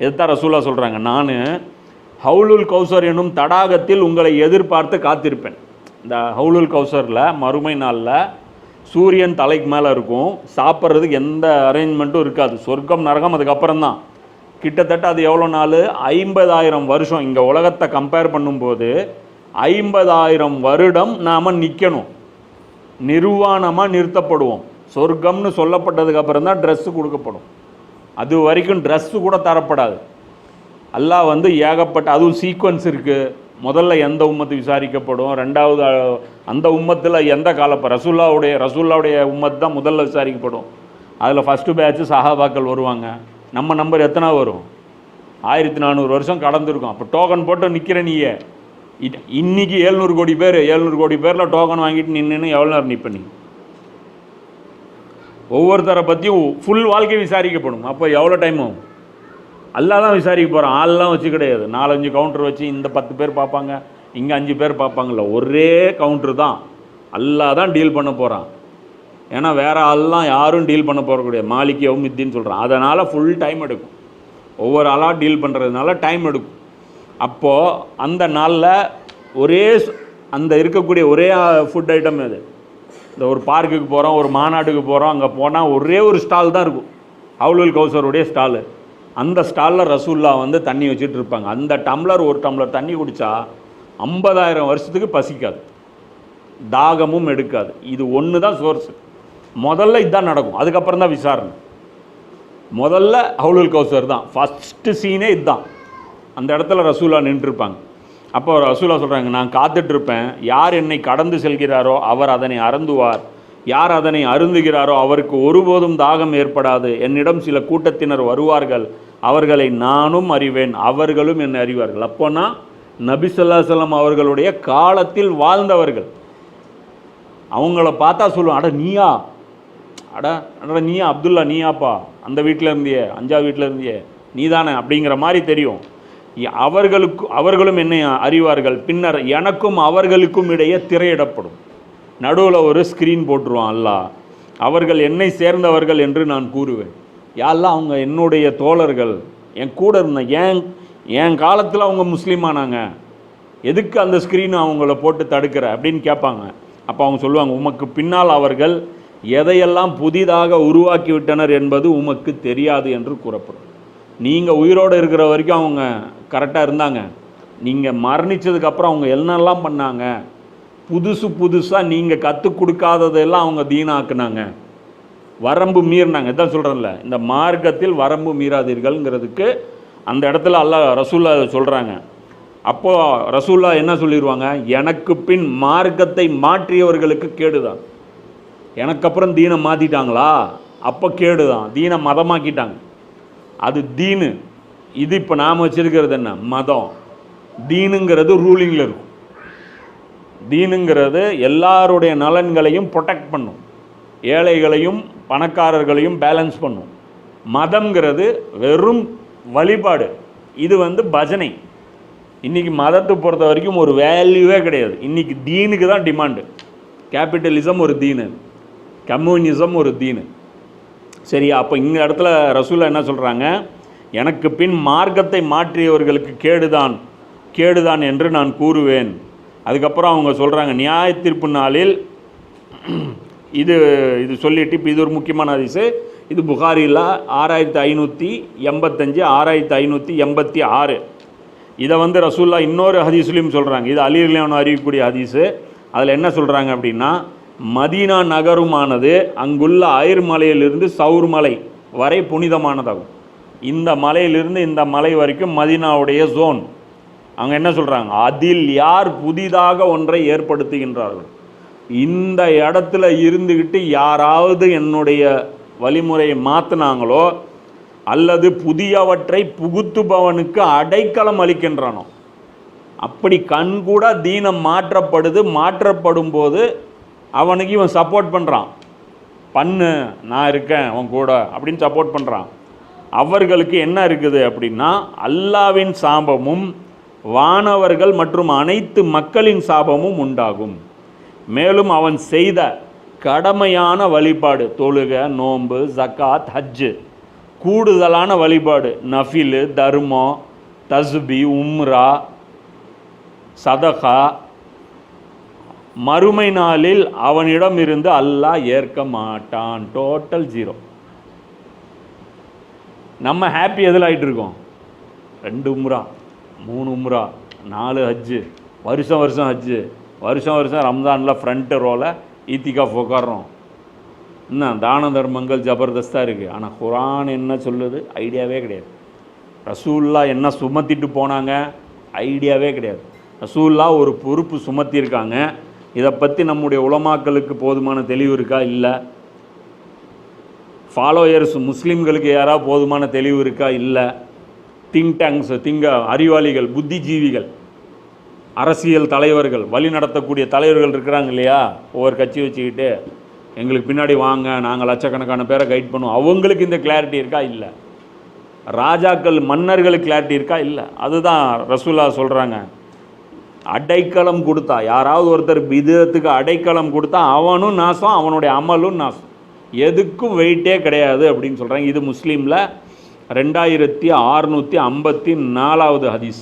இதைத்தான் ரசூலா சொல்கிறாங்க நான் ஹவுலுல் கௌசர் என்னும் தடாகத்தில் உங்களை எதிர்பார்த்து காத்திருப்பேன். இந்த ஹவுலுல் கௌசரில் மறுமை நாளில் சூரியன் தலைக்கு மேலே இருக்கும். சாப்பிட்றதுக்கு எந்த அரேஞ்ச்மெண்ட்டும் இருக்காது. சொர்க்கம் நரகம் அதுக்கப்புறம் தான் கிட்டத்தட்ட அது எவ்வளோ நாள்? ஐம்பதாயிரம் வருஷம். இங்கே உலகத்தை கம்பேர் பண்ணும்போது ஐம்பதாயிரம் வருடம் நாம் நிற்கணும் நிர்வாணமாக நிறுத்தப்படுவோம். சொர்க்கம்னு சொல்லப்பட்டதுக்கப்புறம் தான் ட்ரெஸ்ஸு கொடுக்கப்படும். அது வரைக்கும் ட்ரெஸ்ஸு கூட தரப்படாது. அல்லாஹ் வந்து ஏகப்பட்ட அதுவும் சீக்வன்ஸ் இருக்குது முதல்ல எந்த உம்மத்து விசாரிக்கப்படும்? ரெண்டாவது அந்த உம்மத்தில் எந்த காலப்ப ரசூல்லாவுடைய ரசூல்லாவுடைய உம்மத் தான் முதல்ல விசாரிக்கப்படும். அதில் ஃபஸ்ட்டு பேட்ச்சு சஹாபாக்கள் வருவாங்க. நம்ம நம்பர் எத்தனை வரும்? ஆயிரத்தி நானூறு வருஷம் கடந்திருக்கும். அப்போ டோக்கன் போட்டு நிற்கிற நீயே. இ- இன்னைக்கு எழுநூறு கோடி பேர் எழுநூறு கோடி பேரில் டோக்கன் வாங்கிட்டு நின்றுன்னு எவ்வளோ நேரம் நிற்ப நீ? ஒவ்வொருத்தரை பற்றியும் ஃபுல் வாழ்க்கை விசாரிக்கப்படும். அப்போ எவ்வளோ டைம் ஆகும்? தான் விசாரிக்க போகிறான் ஆள்லாம் வச்சு கிடையாது. நாலஞ்சு கவுண்டர் வச்சு இந்த பத்து பேர் பார்ப்பாங்க. இங்கே அஞ்சு பேர் பார்ப்பாங்கல்ல. ஒரே கவுண்டர் தான். அல்லா தான் டீல் பண்ண போகிறான் ஏன்னா வேறு ஆள்லாம் யாரும் டீல் பண்ண போகக்கூடிய கிடையாது. மித்தின்னு சொல்கிறான் அதனால் ஃபுல் டைம் எடுக்கும். ஒவ்வொரு ஆளாக டீல் பண்ணுறதுனால டைம் எடுக்கும். அப்போது அந்த நாளில் ஒரே அந்த இருக்கக்கூடிய ஒரே ஃபுட் ஐட்டம் இது இந்த ஒரு பார்க்குக்கு போகிறோம் ஒரு மாநாட்டுக்கு போகிறோம் அங்கே போனால் ஒரே ஒரு ஸ்டால் தான் இருக்கும். அவுலுல் கௌசருடைய ஸ்டாலு. அந்த ஸ்டாலில் ரசூல்லா வந்து தண்ணி வச்சுட்டு இருப்பாங்க. அந்த டம்ளர் ஒரு டம்ளர் தண்ணி குடித்தா ஐம்பதாயிரம் வருஷத்துக்கு பசிக்காது. தாகமும் எடுக்காது. இது ஒன்று தான் சோர்ஸ் முதல்ல இதுதான் நடக்கும். அதுக்கப்புறம் தான் விசாரணை. முதல்ல ஹவுலுல் கௌசர் தான். ஃபஸ்ட்டு சீனே இதுதான். அந்த இடத்துல ரசூலா நின்றுருப்பாங்க. அப்போ ரசூலா சொல்கிறாங்க நான் காத்துட்டு இருப்பேன் யார் என்னை கடந்து செல்கிறாரோ அவர் அதனை அருந்துவார். யார் அதனை அருந்துகிறாரோ அவருக்கு ஒருபோதும் தாகம் ஏற்படாது. என்னிடம் சில கூட்டத்தினர் வருவார்கள். அவர்களை நானும் அறிவேன். அவர்களும் என்னை அறிவார்கள். அப்போனா நபிசல்லா ஸல்லல்லாஹு அவர்களுடைய காலத்தில் வாழ்ந்தவர்கள். அவங்கள பார்த்தா சொல்லுவோம் அட நீயா? அட அட நீயா? அப்துல்லா நீயாப்பா? அந்த வீட்டில் இருந்தியே அஞ்சா வீட்டில் இருந்தியே. நீதானே? அப்படிங்கிற மாதிரி தெரியும். அவர்களுக்கு அவர்களும் என்னை அறிவார்கள். பின்னர் எனக்கும் அவர்களுக்கும் இடையே திரையிடப்படும். நடுவில் ஒரு ஸ்க்ரீன் போட்டுருவான் அல்லாஹ் அவர்கள் என்னை சேர்ந்தவர்கள் என்று நான் கூறுவேன். யாரெல்லாம் அவங்க என்னுடைய தோழர்கள். என் கூட இருந்த ஏன் என் காலத்தில் அவங்க முஸ்லீமானாங்க எதுக்கு அந்த ஸ்க்ரீன் அவங்கள போட்டு தடுக்கிற அப்படின்னு கேட்பாங்க. அப்போ அவங்க சொல்லுவாங்க உமக்கு பின்னால் அவர்கள் எதையெல்லாம் புதிதாக உருவாக்கி விட்டனர் என்பது உமக்கு தெரியாது என்று கூறப்படும். நீங்கள் உயிரோடு இருக்கிற வரைக்கும் அவங்க கரெக்டாக இருந்தாங்க. நீங்கள் மரணிச்சதுக்கப்புறம் அவங்க என்னெல்லாம் பண்ணாங்க? புதுசு புதுசாக நீங்கள் கற்றுக் கொடுக்காததெல்லாம் அவங்க தீனாக்குனாங்க. வரம்பு மீறினாங்க. இதான் சொல்கிறேன்ல இந்த மார்க்கத்தில் வரம்பு மீறாதீர்கள்ங்கிறதுக்கு அந்த இடத்துல அல்லாஹ் ரசூல்லா சொல்கிறாங்க அப்போது ரசூல்லா என்ன சொல்லிடுவாங்க எனக்கு பின் மார்க்கத்தை மாற்றியவர்களுக்கு கேடுதான். எனக்கு அப்புறம் தீனை மாற்றிட்டாங்களா அப்போ கேடுதான். தீனை மதமாக்கிட்டாங்க. அது தீனு. இது இப்போ நாம் வச்சிருக்கிறது என்ன? மதம். தீனுங்கிறது ரூலிங்கில் இருக்கும். தீனுங்கிறது எல்லாருடைய நலன்களையும் ப்ரொடெக்ட் பண்ணும். ஏழைகளையும் பணக்காரர்களையும் பேலன்ஸ் பண்ணும். மதம்ங்கிறது வெறும் வழிபாடு. இது வந்து பஜனை. இன்றைக்கி மதத்தை பொறுத்த வரைக்கும் ஒரு வேல்யூவே கிடையாது. இன்றைக்கி தீனுக்கு தான் டிமாண்டு கேபிட்டலிசம் ஒரு தீனு. கம்யூனிசம் ஒரு தீனு. சரி அப்போ இந்த இடத்துல ரசூலா என்ன சொல்கிறாங்க எனக்கு பின் மார்க்கத்தை மாற்றியவர்களுக்கு கேடுதான் கேடுதான் என்று நான் கூறுவேன். அதுக்கப்புறம் அவங்க சொல்கிறாங்க நியாய தீர்ப்பு நாளில் இது இது சொல்லிட்டு இப்போ இது ஒரு முக்கியமான அதிசு இது புகாரில் ஆறாயிரத்தி ஐநூற்றி எண்பத்தஞ்சு ஆறாயிரத்தி ஐநூற்றி எண்பத்தி ஆறு. இதை வந்து ரசூல்லா இன்னொரு ஹதீஸ்லையும் சொல்கிறாங்க இது அலிர்லியான் அறிவிக்கக்கூடிய ஹதீஸு. அதில் என்ன சொல்கிறாங்க அப்படின்னா மதீனா நகருமானது அங்குள்ள ஐர் மலையிலிருந்து சவுர் மலை வரை புனிதமானதாகும். இந்த மலையிலிருந்து இந்த மலை வரைக்கும் மதினாவுடைய ஜோன் அவங்க என்ன சொல்கிறாங்க அதில் யார் புதிதாக ஒன்றை ஏற்படுத்துகின்றார்கள்? இந்த இடத்துல இருந்துக்கிட்டு யாராவது என்னுடைய வழிமுறையை மாற்றினாங்களோ அல்லது புதியவற்றை புகுத்துபவனுக்கு அடைக்கலம் அளிக்கின்றனோ? அப்படி கண் கூட தீனம் மாற்றப்படுது மாற்றப்படும் போது அவனுக்கு இவன் சப்போர்ட் பண்ணுறான் பண்ணு நான் இருக்கேன் உன் கூட அப்படின்னு சப்போர்ட் பண்ணுறான் அவர்களுக்கு என்ன இருக்குது அப்படின்னா அல்லாவின் சாபமும் வானவர்கள் மற்றும் அனைத்து மக்களின் சாபமும் உண்டாகும். மேலும் அவன் செய்த கடமையான வழிபாடு தொழுக நோன்பு ஜக்காத் ஹஜ்ஜு கூடுதலான வழிபாடு நஃபிலு தர்மம் தஸ்பி உம்ரா சதகா மறுமை நாளில் அவனிடம் இருந்து அல்லாஹ் ஏற்க மாட்டான். டோட்டல் ஜீரோ நம்ம ஹாப்பி எதில் ஆயிட்டு இருக்கோம் ரெண்டு உம்ரா மூணு உம்ரா நாலு ஹஜ்ஜு வருஷம் வருஷம் ஹஜ்ஜு வருஷம் வருஷம் ரம்ஜானில் ஃப்ரண்ட்டு ரோவில் ஈத்திகாஃப் உட்காடுறோம் என்ன தான தர்மங்கள் ஜபர்தஸ்தாக இருக்குது ஆனால் குரான் என்ன சொல்லுது? ஐடியாவே கிடையாது. ரசூல்லா என்ன சுமத்திட்டு போனாங்க? ஐடியாவே கிடையாது. ரசூல்லா ஒரு பொறுப்பு சுமத்தியிருக்காங்க. இதை பற்றி நம்முடைய உலமாக்களுக்கு போதுமான தெளிவு இருக்கா? இல்லை. ஃபாலோயர்ஸ் முஸ்லீம்களுக்கு யாராவது போதுமான தெளிவு இருக்கா? இல்லை. திங்க் டேங்க்ஸ் திங்க அறிவாளிகள் புத்திஜீவிகள் அரசியல் தலைவர்கள் வழி நடத்தக்கூடிய தலைவர்கள் இருக்கிறாங்க இல்லையா? ஒவ்வொரு கட்சி வச்சுக்கிட்டு எங்களுக்கு பின்னாடி வாங்க நாங்கள் லட்சக்கணக்கான பேரை கைட் பண்ணுவோம். அவங்களுக்கு இந்த கிளாரிட்டி இருக்கா? இல்லை. ராஜாக்கள் மன்னர்களுக்கு கிளாரிட்டி இருக்கா? இல்லை. அதுதான் ரசூலா சொல்கிறாங்க அடைக்கலம் கொடுத்தா யாராவது ஒருத்தர் விதத்துக்கு அடைக்கலம் கொடுத்தா அவனும் நாசம் அவனுடைய அமலும் நாசம். எதுக்கும் வெயிட்டே கிடையாது அப்படின்னு சொல்கிறாங்க இது முஸ்லீமில் ரெண்டாயிரத்தி அறுநூற்றி ஐம்பத்தி நாலாவது ஹதீஸ்.